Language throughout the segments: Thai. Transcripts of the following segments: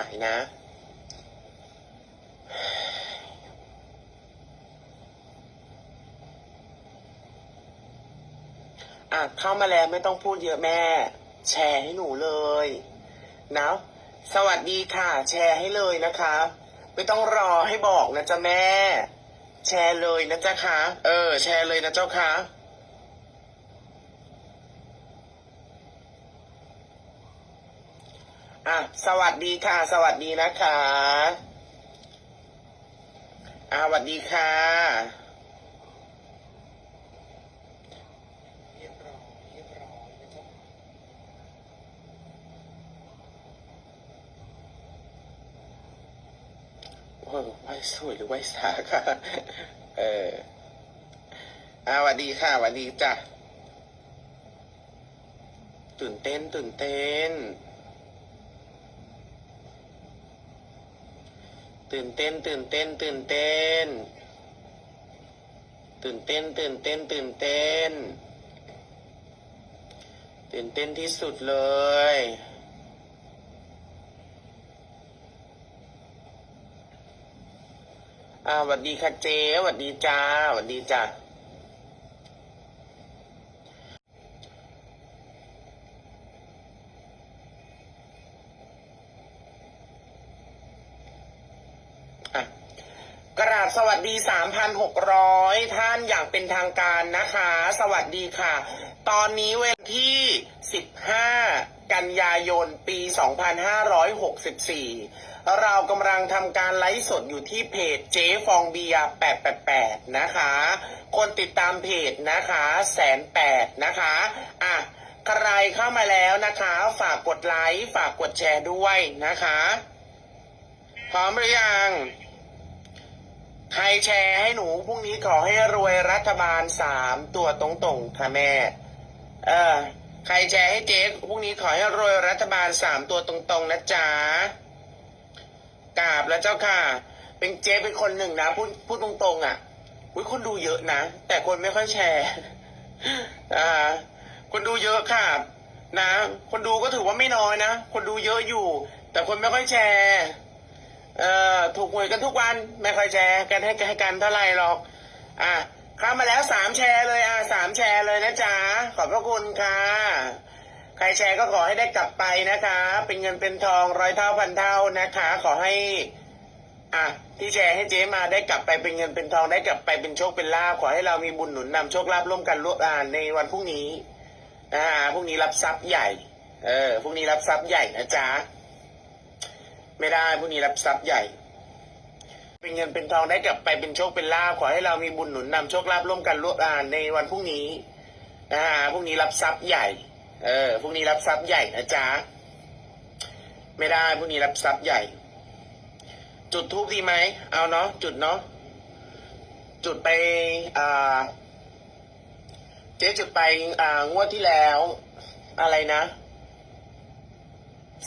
ายนะ อะเข้ามาแล้วไม่ต้องพูดเยอะแม่ แชร์ให้หนูเลยนะสวัสดีค่ะ แชร์ให้เลยนะคะ ไม่ต้องรอให้บอกนะจ๊ะแม่ แชร์เลยนะจ๊ะคะ เออ แชร์เลยนะเจ้าค่ะ อะสวัสดีค่ะ สวัสดีนะคะอะสวัสดีค่ะเรียบร้อยเรียบร้อยนะจ๊ะโอ้ไหวสวยหรือไหวสาค่ะ เอออาสวัสดีค่ะสวัสดีจ้ะ ตื่นเต้น ตื่นเต้น ตื่นเต้น ตื่นเต้น ตื่นเต้น ตื่นเต้น ตื่นเต้น ตื่นเต้น ตื่นเต้นที่สุดเลย อ่าสวัสดีค่ะเจ๊สวัสดีจ้าสวัสดีจ้าอะกราบสวัส ดี 3,600 ท่านอย่างเป็นทางการนะคะ สวัสดีค่ะ ตอนนี้เวันที่ 15 กันยายน ปี 2564 เรากำลังทำการไลฟ์สดอยู่ที่เพจเจ๊ฟองเบียร์888 นะคะ คนติดตามเพจนะคะแสนแปดนะคะ อะ ใครเข้ามาแล้วนะคะ ฝากกดไลค์ ฝากกดแชร์ด้วยนะคะ พร้อมหรือยัง ใครแชร์ให้หนูพรุ่งนี้ขอให้รวยรัฐบาลสามตัวตรงๆค่ะแม่ เออ ใครแชร์ให้เจ๊พรุ่งนี้ขอให้รวยรัฐบาลสามตัวตรงๆนะจ๊ะกราบแล้วเจ้าค่ะ เป็นเจ๊เป็นคนหนึ่งนะพูดพูดตรงๆอะอุ้ยคนดูเยอะนะ แต่คนไม่ค่อยแชร์อ่าคนดูเยอะค่ะนะ คนดูก็ถือว่าไม่น้อยนะ คนดูเยอะอยู่ แต่คนไม่ค่อยแชร์ เอ่อถูกหวยกันทุกวันไม่ค่อยแชร์กันให้ให้กันเท่าไหร่หรอก อะเข้ามาแล้วสามแชร์เลยอะสามแชร์เลยนะจ๊ะขอบพระคุณค่ะ ใครแชร์ก็ขอให้ได้กลับไปนะคะ เป็นเงินเป็นทองร้อยเท่าพันเท่านะคะ ขอให้ อะที่แชร์ให้เจ๊มาได้กลับไปเป็นเงินเป็นทองได้กลับไปเป็นโชคเป็นลาภขอให้เรามีบุญหนุนนำโชคลาภร่วมกันร่วมอ่านในวันพรุ่งนี้อ่าพรุ่งนี้รับทรัพย์ใหญ่ เออพรุ่งนี้รับทรัพย์ใหญ่นะจ๊ะ ไม่ได้พรุ่งนี้รับทรัพย์ใหญ่ เป็นเงินเป็นทองได้กลับไปเป็นโชคเป็นลาภขอให้เรามีบุญหนุนนำโชคลาภร่วมกันร่วมอ่านในวันพรุ่งนี้นะฮะพรุ่งนี้รับทรัพย์ใหญ่ เออพรุ่งนี้รับทรัพย์ใหญ่นะจ๊ะไม่ได้พรุ่งนี้รับทรัพย์ใหญ่ จุดทูบดีไหมเอาเนาะจุดเนาะจุดไปอ่าเจ๊จุดไปอ่างวดที่แล้ว อะไรนะ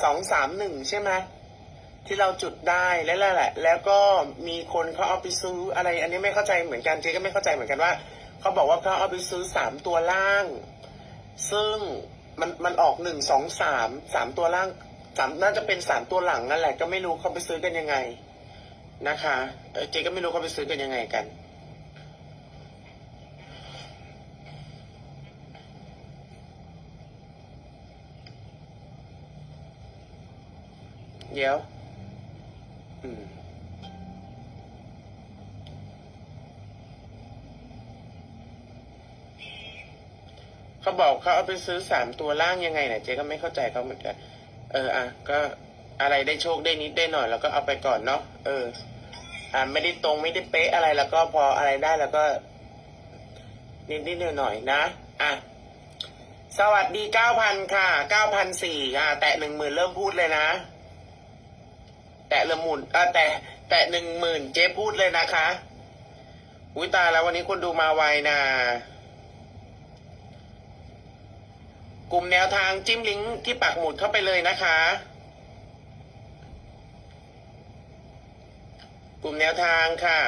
สองสามหนึ่งใช่ไหม ที่เราจุดได้แล้วแหละแล้วก็มีคนเขาเอาไปซื้ออะไร อันนี้ไม่เข้าใจเหมือนกันเจ๊ก็ไม่เข้าใจเหมือนกันว่าเขาบอกว่าเขาเอาไปซื้อสามตัวล่าง ซึ่งมันมันออกหนึ่งสองสามสามตัวล่างสามน่าจะเป็นสามตัวหลังนั่นแหละก็ไม่รู้เขาไปซื้อกันยังไงนะคะเจ๊ก็ไม่รู้เขาไปซื้อกันยังไงกันเดี๋ยว เขาบอกเขาเอาไปซื้อสามตัวล่างยังไงเนี่ยเจ๊ก็ไม่เข้าใจเขาเหมือนกัน เออ อะ ก็อะไรได้โชคได้นิดได้หน่อย แล้วก็เอาไปก่อนเนาะ เออ อ่าไม่ได้ตรงไม่ได้เป๊ะอะไรแล้วก็พออะไรได้แล้วก็ นิดนิดหน่อยหน่อยนะ อะ สวัสดีเก้าพันค่ะเก้าพันสี่อะ แตะหนึ่งหมื่นเริ่มพูดเลยนะ แตะละหมุนเออแต่แตะหนึ่งหมื่นเจ๊พูดเลยนะคะอุ้ยตายแล้ววันนี้คุณดูมาไวนะกลุ่มแนวทางจิ้มลิงก์ที่ปักหมุดเข้าไปเลยนะคะ กลุ่มแนวทางค่ะ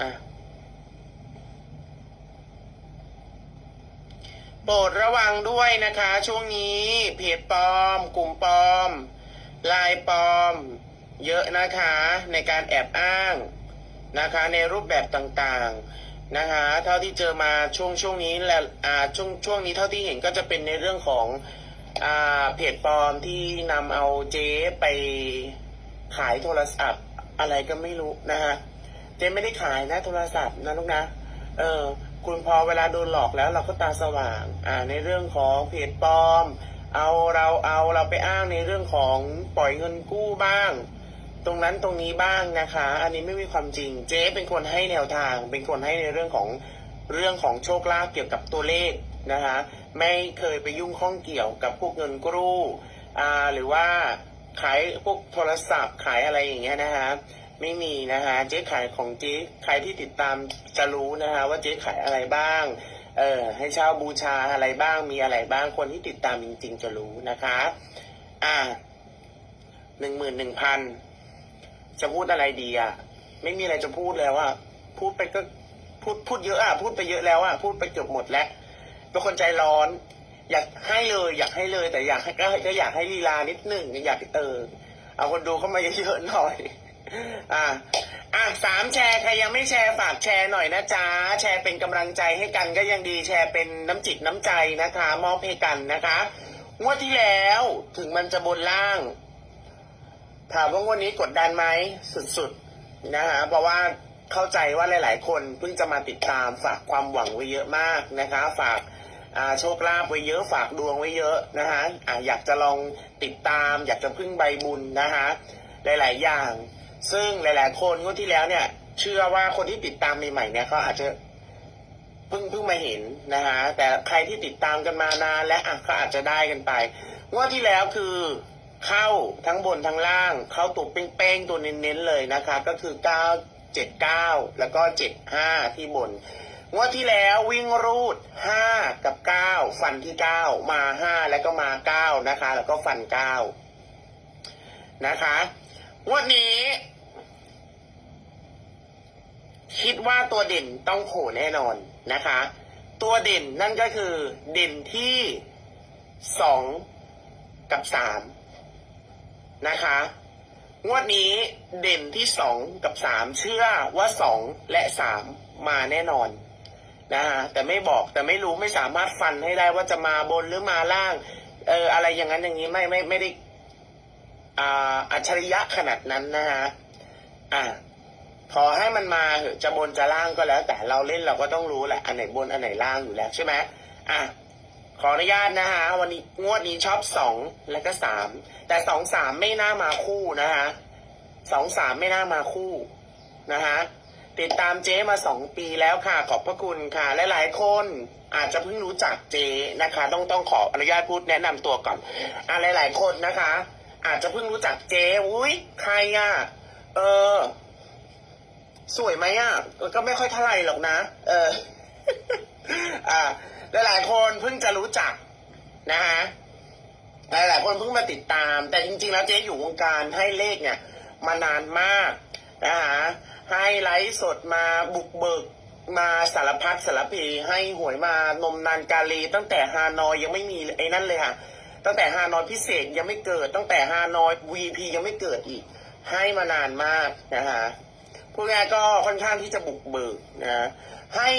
อะโปรดระวังด้วยนะคะ ช่วงนี้เพจปลอม กลุ่มปลอมไลน์ปลอม เยอะนะคะในการแอบอ้างนะคะ ในรูปแบบต่างๆนะคะ เท่าที่เจอมาช่วงช่วงนี้และอ่าช่วงช่วงนี้เท่าที่เห็นก็จะเป็นในเรื่องของอ่าเพจปลอมที่นำเอาเจ๊ไปขายโทรศัพท์อะไรก็ไม่รู้นะคะ เจ๊ไม่ได้ขายนะโทรศัพท์นะลูกนะ เออ คุณพอเวลาโดนหลอกแล้วเราก็ตาสว่าง อ่า ในเรื่องของเพจปลอม เอาเราเอาเราไปอ้างในเรื่องของปล่อยเงินกู้บ้าง ตรงนั้นตรงนี้บ้างนะคะ อันนี้ไม่มีความจริง เจ๊เป็นคนให้แนวทาง เป็นคนให้ในเรื่องของเรื่องของโชคลาภเกี่ยวกับตัวเลขนะคะ ไม่เคยไปยุ่งข้องเกี่ยวกับพวกเงินกู้อ่าหรือว่าขายพวกโทรศัพท์ขายอะไรอย่างเงี้ยนะคะ ไม่มีนะคะเจ๊ขายของเจ๊ใครที่ติดตามจะรู้นะคะว่าเจ๊ขายอะไรบ้างเออให้เช่าบูชาอะไรบ้างมีอะไรบ้างคนที่ติดตามจริง ๆ จะรู้นะคะ อ่าหนึ่งหมื่นหนึ่งพันจะพูดอะไรดีอะ ไม่มีอะไรจะพูดแล้วอะพูดไปก็พูดพูดเยอะอะพูดไปเยอะแล้วอะพูดไปเกือบหมดแล้วเป็นคนใจร้อน อยากให้เลย อยากให้เลยแต่อยากให้ก็ก็อยากให้ลีลานิดหนึ่งอยากเออเอาคนดูเข้ามาเยอะๆหน่อย อะอะสามแชร์ใครยังไม่แชร์ฝากแชร์หน่อยนะจ๊ะแชร์เป็นกำลังใจให้กันก็ยังดีแชร์เป็นน้ำจิตน้ำใจนะคะ มอบให้กันนะคะงวดที่แล้วถึงมันจะบนล่าง ถามว่างวดนี้กดดันไหมสุดๆนะคะเพราะว่าเข้าใจว่าหลาย ๆ คนเพิ่งจะมาติดตามฝากความหวังไว้เยอะมากนะคะ ฝากโชคลาภไว้เยอะฝากดวงไว้เยอะนะคะอ่าอยากจะลองติดตาม อยากจะพึ่งใบบุญนะคะ หลาย ๆ อย่าง ซึ่งหลาย ๆ คนงวดที่แล้วเนี่ย เชื่อว่าคนที่ติดตามใหม่ๆเนี่ยเขาอาจจะเพิ่งเพิ่งมาเห็นนะคะแต่ใครที่ติดตามกันมานานและอะก็อาจจะได้กันไปงวดที่แล้วคือ เข้าทั้งบนทั้งล่าง เข้าตัวเป้งๆตัวเน้นๆเลยนะคะ ก็คือ9 7 9แล้วก็7 5ที่บนงวดที่แล้ววิ่งรูด5กับ9ฟันที่9มา5แล้วก็มา9นะคะ แล้วก็ฟัน9นะคะงวดนี้ คิดว่าตัวเด่นต้องโผล่แน่นอนนะคะ ตัวเด่นนั่นก็คือ เด่นที่สองกับสามนะคะ งวดนี้เด่นที่สองกับสามเชื่อว่าสองและสามมาแน่นอนนะคะแต่ไม่บอกแต่ไม่รู้ไม่สามารถฟันให้ได้ว่าจะมาบนหรือมาล่าง เอออะไรอย่างนั้นอย่างนี้ไม่ไม่ไม่ได้อ่าอัจฉริยะขนาดนั้นนะฮะอ่า ขอให้มันมาเถอะจะบนจะล่างก็แล้ว แต่เราเล่นเราก็ต้องรู้แหละอันไหนบนอันไหนล่างอยู่แล้วใช่ไหมอะขออนุญาตนะฮะวันนี้งวดนี้ชอบสองและก็สามแต่สองสามไม่น่ามาคู่นะฮะสองสามไม่น่ามาคู่นะฮะติดตามเจ๊มาสองปีแล้วค่ะ ขอบพระคุณค่ะและหลายคนอาจจะเพิ่งรู้จักเจ๊นะคะ ต้องต้องขออนุญาตพูดแนะนำตัวก่อนอะหลาย ๆ คนนะคะ อาจจะเพิ่งรู้จักเจ๊อุ้ยใครอะเออ สวยไหมอะก็ไม่ค่อยเท่าไหร่หรอกนะ เออ อ่าหลายๆคนเพิ่งจะรู้จักนะฮะหลายๆคนเพิ่งมาติดตาม แต่จริง ๆ แล้วเจ๊อยู่วงการให้เลขเนี่ย มานานมากนะฮะให้ไลฟ์สดมาบุกเบิกมาสารพัดสารพีให้หวยมานมนานกาลีตั้งแต่ฮานอยยังไม่มีไอ้นั่นเลยค่ะ ตั้งแต่ฮานอยพิเศษยังไม่เกิด ตั้งแต่ฮานอยวีพียังไม่เกิดอีก ให้มานานมากนะฮะ พูดง่ายก็ค่อนข้างที่จะบุกเบิกนะให้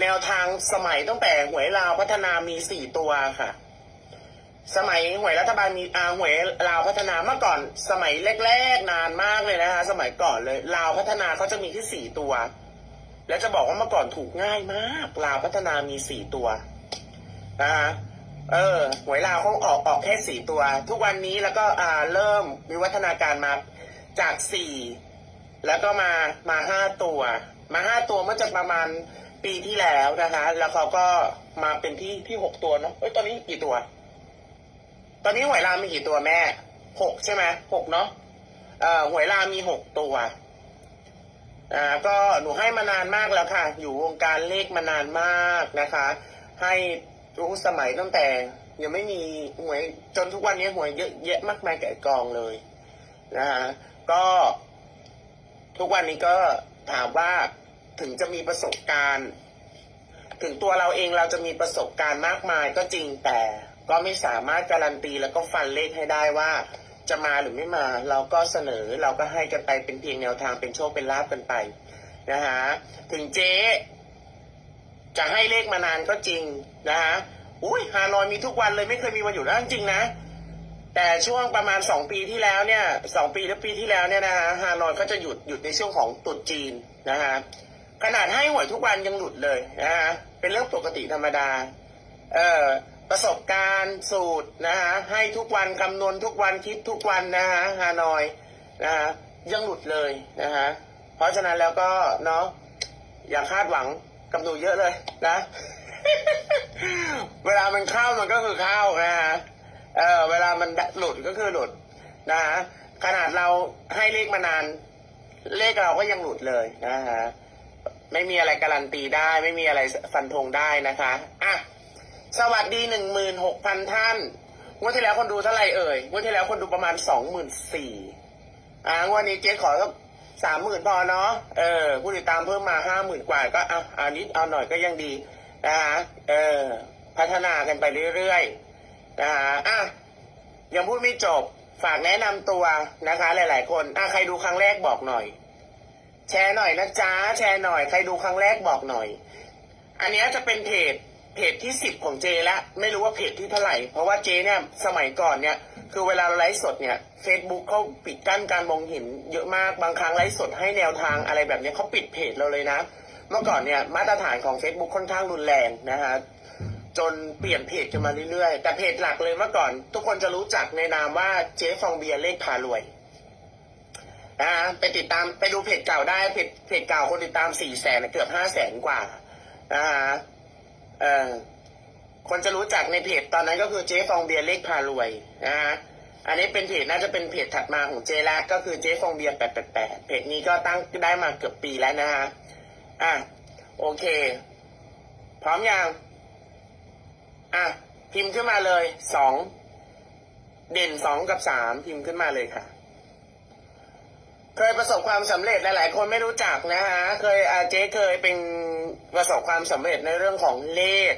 แนวทางสมัยตั้งแต่หวยลาวพัฒนามีสี่ตัวค่ะ สมัยหวยรัฐบาลมีอาหวยลาวพัฒนาเมื่อก่อน สมัยแรกๆนานมากเลยนะคะ สมัยก่อนเลยลาวพัฒนาเขาจะมีที่สี่ตัว แล้วจะบอกว่าเมื่อก่อนถูกง่ายมากลาวพัฒนามีสี่ตัวนะคะเออหวยลาวเขาออกออกแค่สี่ตัว ทุกวันนี้แล้วก็อ่าเริ่มมีวัฒนาการมาจากสี่ แล้วก็มามาห้าตัว มาห้าตัวเมื่อจะประมาณปีที่แล้วนะคะ แล้วเขาก็มาเป็นที่ที่หกตัวเนาะเอ้ยตอนนี้กี่ตัว ตอนนี้หวยลามีกี่ตัวแม่หกใช่ไหมหกเนาะเอ่อหวยลามีหกตัวอ่าก็หนูให้มานานมากแล้วค่ะ อยู่วงการเลขมานานมากนะคะ ให้รู้สมัยตั้งแต่ ยังไม่มีหวยจนทุกวันนี้หวยเยอะแยะมากมายแก่กองเลยนะคะก็ ทุกวันนี้ก็ถามว่าถึงจะมีประสบการณ์ ถึงตัวเราเองเราจะมีประสบการณ์มากมายก็จริงแต่ก็ไม่สามารถการันตีแล้วก็ฟันเลขให้ได้ว่า จะมาหรือไม่มา เราก็เสนอเราก็ให้กันไปเป็นเพียงแนวทางเป็นโชคเป็นลาบกันไปนะฮะถึงเจ๊จะให้เลขมานานก็จริงนะฮะอุ้ยฮานอยมีทุกวันเลยไม่เคยมีวันหยุดแล้วจริงนะ แต่ช่วงประมาณสองปีที่แล้วเนี่ยสองปีหรือปีที่แล้วเนี่ยนะฮะฮานอยก็จะหยุดหยุดในช่วงของตรุษจีนนะฮะขนาดให้หวยทุกวันยังหลุดเลยนะฮะเป็นเรื่องปกติธรรมดาเอ่อประสบการณ์สูตรนะฮะให้ทุกวันคำนวณทุกวันคิดทุกวันนะฮะฮานอยนะฮะยังหลุดเลยนะฮะเพราะฉะนั้นแล้วก็เนาะอย่าคาดหวังกับหนูเยอะเลยนะ เวลามันเข้ามันก็คือเข้านะฮะ มันหลุดก็คือหลุดนะฮะขนาดเราให้เลขมานาน เลขเราก็ยังหลุดเลยนะฮะไม่มีอะไรการันตีได้ ไม่มีอะไรฟันธงได้นะคะอะสวัสดีหนึ่งหมื่นหกพันท่านงวดที่แล้วคนดูเท่าไหร่เอ่ยงวดที่แล้วคนดูประมาณสองหมื่นสี่อ่างวดนี้เจ๊ขอสักสามหมื่นพอเนาะเออผู้ติดตามเพิ่มมาห้าหมื่นกว่าก็อะอันนิดเอาหน่อยก็ยังดีนะฮะเออ พัฒนากันไปเรื่อยๆนะฮะอะ ยังพูดไม่จบ ฝากแนะนำตัวนะคะ หลาย ๆ คนอะใครดูครั้งแรกบอกหน่อย แชร์หน่อยนะจ๊ะแชร์หน่อย ใครดูครั้งแรกบอกหน่อย อันนี้จะเป็นเพจเพจที่สิบของเจละไม่รู้ว่าเพจที่เท่าไหร่ เพราะว่าเจเนี่ยสมัยก่อนเนี่ยคือเวลาเราไลฟ์สดเนี่ย Facebook เขาปิดกั้นการมองเห็นเยอะมากบางครั้งไลฟ์สดให้แนวทางอะไรแบบนี้เขาปิดเพจเราเลยนะ เมื่อก่อนเนี่ยมาตรฐานของ Facebook ค่อนข้างรุนแรงนะฮะ จนเปลี่ยนเพจกันมาเรื่อยๆ แต่เพจหลักเลยเมื่อก่อน ทุกคนจะรู้จักในนามว่าเจ๊ฟองเบียร์เลขพารวยนะฮะไปติดตามไปดูเพจเก่าได้เพจเพจเก่าคนติดตามสี่แสนเกือบห้าแสนกว่านะฮะเออคนจะรู้จักในเพจตอนนั้นก็คือเจ๊ฟองเบียร์เลขพารวยนะฮะอันนี้เป็นเพจน่าจะเป็นเพจถัดมาของเจ๊ละก็คือเจ๊ฟองเบียร์แปดแปดแปดเพจนี้ก็ตั้งได้มาเกือบปีแล้วนะฮะอะโอเค พร้อมยัง อะพิมพ์ขึ้นมาเลยสองเด่นสองกับสามพิมพ์ขึ้นมาเลยค่ะ เคยประสบความสำเร็จหลายๆคนไม่รู้จักนะฮะเคยอาเจ๊เคยเป็นประสบความสำเร็จในเรื่องของเลข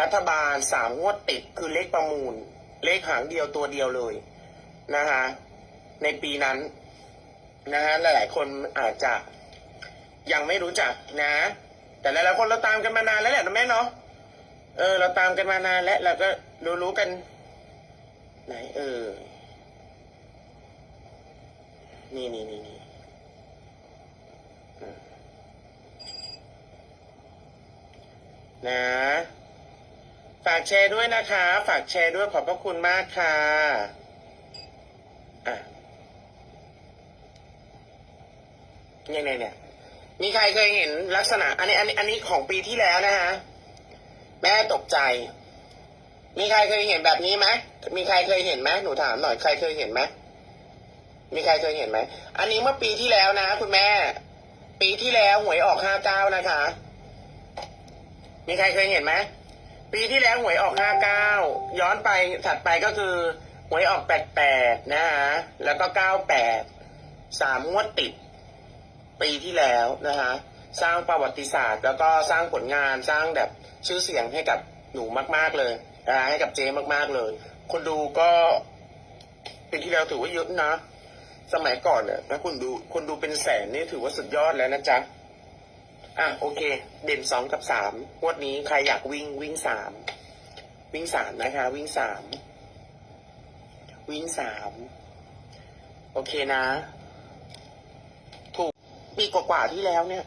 รัฐบาลสามงวดติดคือเลขประมูล เลขหางเดียวตัวเดียวเลยนะฮะในปีนั้นนะฮะหลายๆคนอาจจะยังไม่รู้จักนะ แต่หลายๆคนเราตามกันมานานแล้วแหละนะแม่เนาะ เออ เราตามกันมานานแล้วเราก็รู้รู้กัน ไหน เออ นี่นี่นี่นี่นะฝากแชร์ด้วยนะคะ ฝากแชร์ด้วยขอบพระคุณมากค่ะอะยังไงเนี่ยมีใครเคยเห็นลักษณะ อันนี้อันนี้อันนี้ของปีที่แล้วนะฮะ แม่ตกใจ มีใครเคยเห็นแบบนี้ไหมมีใครเคยเห็นไหมหนูถามหน่อยใครเคยเห็นไหมมีใครเคยเห็นไหม อันนี้เมื่อปีที่แล้วนะ คุณแม่ ปีที่แล้วหวยออกห้าเก้านะคะ มีใครเคยเห็นไหมปีที่แล้วหวยออกห้าเก้าย้อนไปถัดไปก็คือหวยออกแปดแปดนะฮะแล้วก็เก้าแปดสามงวดติด ปีที่แล้วนะฮะ สร้างประวัติศาสตร์ แล้วก็สร้างผลงานสร้างแบบชื่อเสียงให้กับหนูมาก ๆเลยนะให้กับเจมาก ๆเลย คนดูก็ปีที่แล้วถือว่าเยอะนะ สมัยก่อนเนี่ยถ้าคุณดูคนดูเป็นแสนนี่ถือว่าสุดยอดแล้วนะจ๊ะอะโอเค เด่นสองกับสามงวดนี้ใครอยากวิ่งวิ่งสามวิ่งสามนะคะ วิ่งสามวิ่งสามโอเคนะ ถูกปีกว่าๆที่แล้วเนี่ย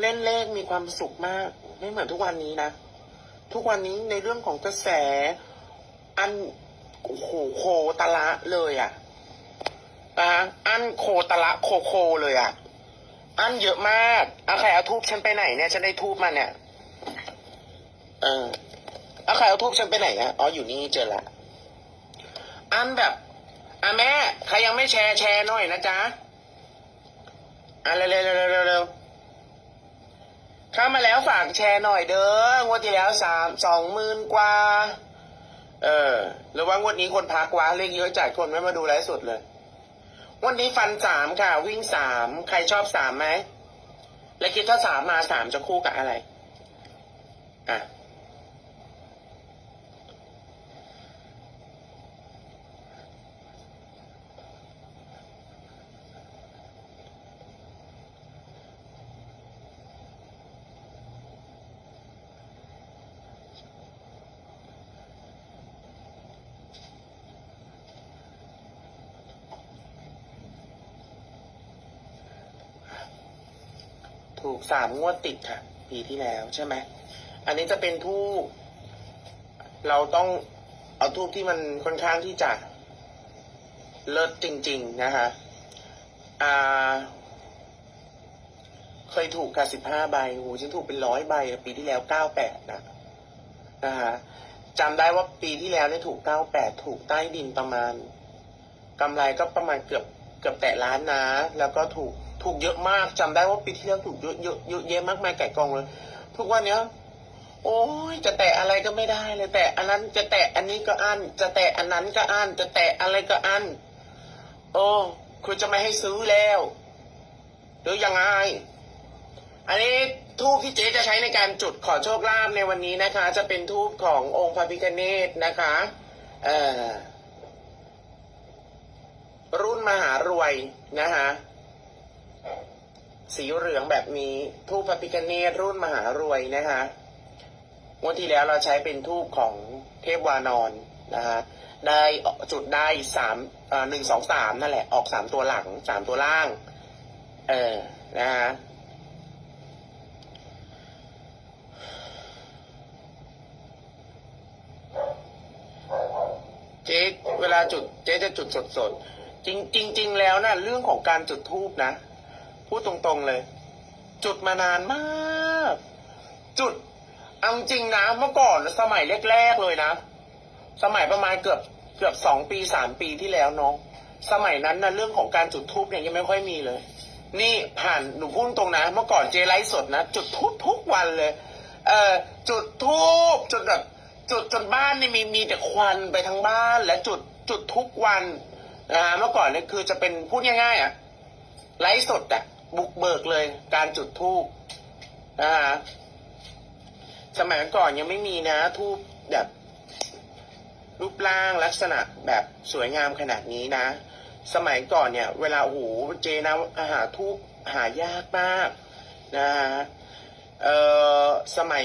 เล่นเลขมีความสุขมาก ไม่เหมือนทุกวันนี้นะ ทุกวันนี้ในเรื่องของกระแส อันโอ้โหโคตะละเลยอะ่ะนะอันโคตะละโคโคเลยอะ่ะ อันเยอะมากอาใครเอาทูบฉันไปไหนเนี่ยฉันได้ทูบมาเนี่ยเอออาใครเอาทูบฉันไปไหนอะอ๋ออยู่นี่เจอละอันแบบอะแม่ใครยังไม่แชร์แชร์หน่อยนะจ๊ะอะเร็วเร็วเร็วเร็ว เข้ามาแล้วฝากแชร์หน่อยเด้องวดที่แล้วสามสองหมื่นกว่า เออหรือว่างวดนี้คนพักวะเลขเยอะจ่ายคนไม่มาดูไลฟ์สดเลยวันนี้ฟันสามค่ะ วิ่งสามใครชอบสามไหมและคิดถ้าสามมาสามจะคู่กับอะไรอะ ถูกสามงวดติดค่ะ ปีที่แล้วใช่ไหม อันนี้จะเป็นทูบเราต้องเอาทูบที่มันค่อนข้างที่จะเลิศจริง ๆ นะคะอ่าเคยถูกค่ะสิบห้าใบโอ้โหฉันถูกเป็นร้อยใบ ปีที่แล้วเก้าแปดนะนะคะจำได้ว่าปีที่แล้วเนี่ยถูกเก้าแปดถูกใต้ดินประมาณกำไรก็ประมาณเกือบเกือบแตะล้านนะ แล้วก็ถูก ถูกเยอะมากจำได้ว่าปีที่แล้วถูกเยอะเยอะเยอะแยะมากมายไก่กองเลย ทุกวันเนี้ยโอ้ยจะแตะอะไรก็ไม่ได้เลย แต่อันนั้นจะแตะอันนี้ก็อันจะแตะอันนั้นก็อันจะแตะอะไรก็อันโอ้คุณจะไม่ให้ซื้อแล้วหรือยังไงอันนี้ทูบที่เจ๊จะใช้ในการจุดขอโชคลาภในวันนี้นะคะ จะเป็นทูบขององค์พระพิฆเนศนะคะเอ่อรุ่นมหารวยนะคะ สีเหลืองแบบนี้ทูปพระพิฆเนศรุ่นมหารวยนะคะงวดที่แล้วเราใช้เป็นทูปของเทพวานอนนะคะได้จุดได้สามหนึ่งสองสามนั่นแหละออกสามตัวหลังสามตัวล่าง เออนะคะเจ๊เวลาจุดเจ๊จะจุดสดๆจริงจริง ๆ แล้วนะเรื่องของการจุดทูบนะ พูดตรงๆเลย จุดมานานมาก จุดเอาจริงนะเมื่อก่อนสมัยแรกๆเลยนะ สมัยประมาณเกือบเกือบสองปีสามปีที่แล้วเนาะสมัยนั้นนะเรื่องของการจุดทูบเนี่ยยังไม่ค่อยมีเลย นี่ผ่านหนูพูดตรงนะ เมื่อก่อนเจไลฟ์สดนะ จุดทูบทุกวันเลย เออจุดทูบจุดแบบจุดจนบ้านนี่มีมีแต่ควันไปทั้งบ้าน และจุดจุดทุกวันนะฮะเมื่อก่อนเนี่ยคือจะเป็นพูดง่ายๆอะไลฟ์สดอะ บุกเบิกเลย การจุดทูบนะฮะสมัยก่อนยังไม่มีนะทูบแบบ รูปร่างลักษณะแบบสวยงามขนาดนี้นะ สมัยก่อนเนี่ย เวลาโอ้โหเจนะอาหารทูบหายากมากนะฮะเอ่อสมัย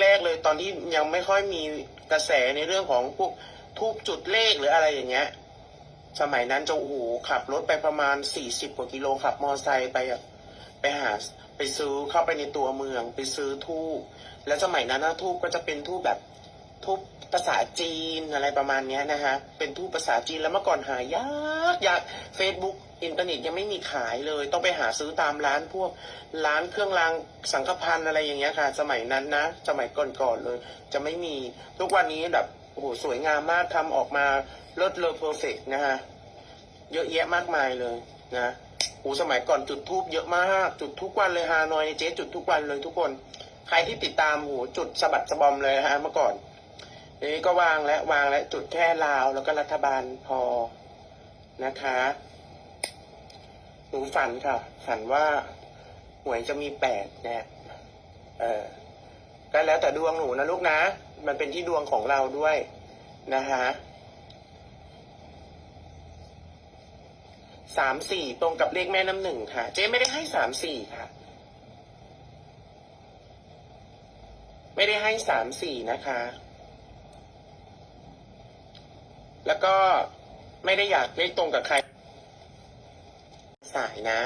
แรก ๆ เลยตอนที่ยังไม่ค่อยมีกระแสในเรื่องของพวกทูบจุดเลขหรืออะไรอย่างเงี้ย สมัยนั้นจะโอ้โหขับรถไปประมาณสี่สิบกว่ากิโลขับมอไซค์ไปอะไปหาไปซื้อเข้าไปในตัวเมือง ไปซื้อทูบแล้วสมัยนั้นนะทูบก็จะเป็นทูบแบบทูบภาษาจีนอะไรประมาณเนี้ยนะฮะ เป็นทูบภาษาจีนแล้วเมื่อก่อนหายากยากเฟซบุ๊กอินเทอร์เน็ตยังไม่มีขายเลย ต้องไปหาซื้อตามร้านพวกร้านเครื่องรางสังฆพันธ์อะไรอย่างเงี้ยค่ะ สมัยนั้นนะ สมัยก่อนๆเลย จะไม่มีทุกวันนี้แบบ โอ้โหสวยงามมากทำออกมาเลิศเลอเพอร์เฟกนะฮะ เยอะแยะมากมายเลยนะโอ้สมัยก่อนจุดทูบเยอะมาก จุดทุกวันเลยฮานอยเจ๊จุดทุกวันเลยทุกคน ใครที่ติดตามโหจุดสะบัดสะบอมเลยฮะเมื่อก่อนนี้ก็วางและวางและจุดแค่ลาวแล้วก็รัฐบาลพอนะคะ หนูฝันค่ะ ฝันว่าหวยจะมีแปดนะเออก็แล้วแต่ดวงหนูนะลูกนะมันเป็นที่ดวงของเราด้วยนะคะสามสี่ตรงกับเลขแม่น้ำหนึ่งค่ะ เจ๊ไม่ได้ให้สามสี่ค่ะ ไม่ได้ให้สามสี่นะคะ แล้วก็ไม่ได้อยากเลขตรงกับใคร สายนะ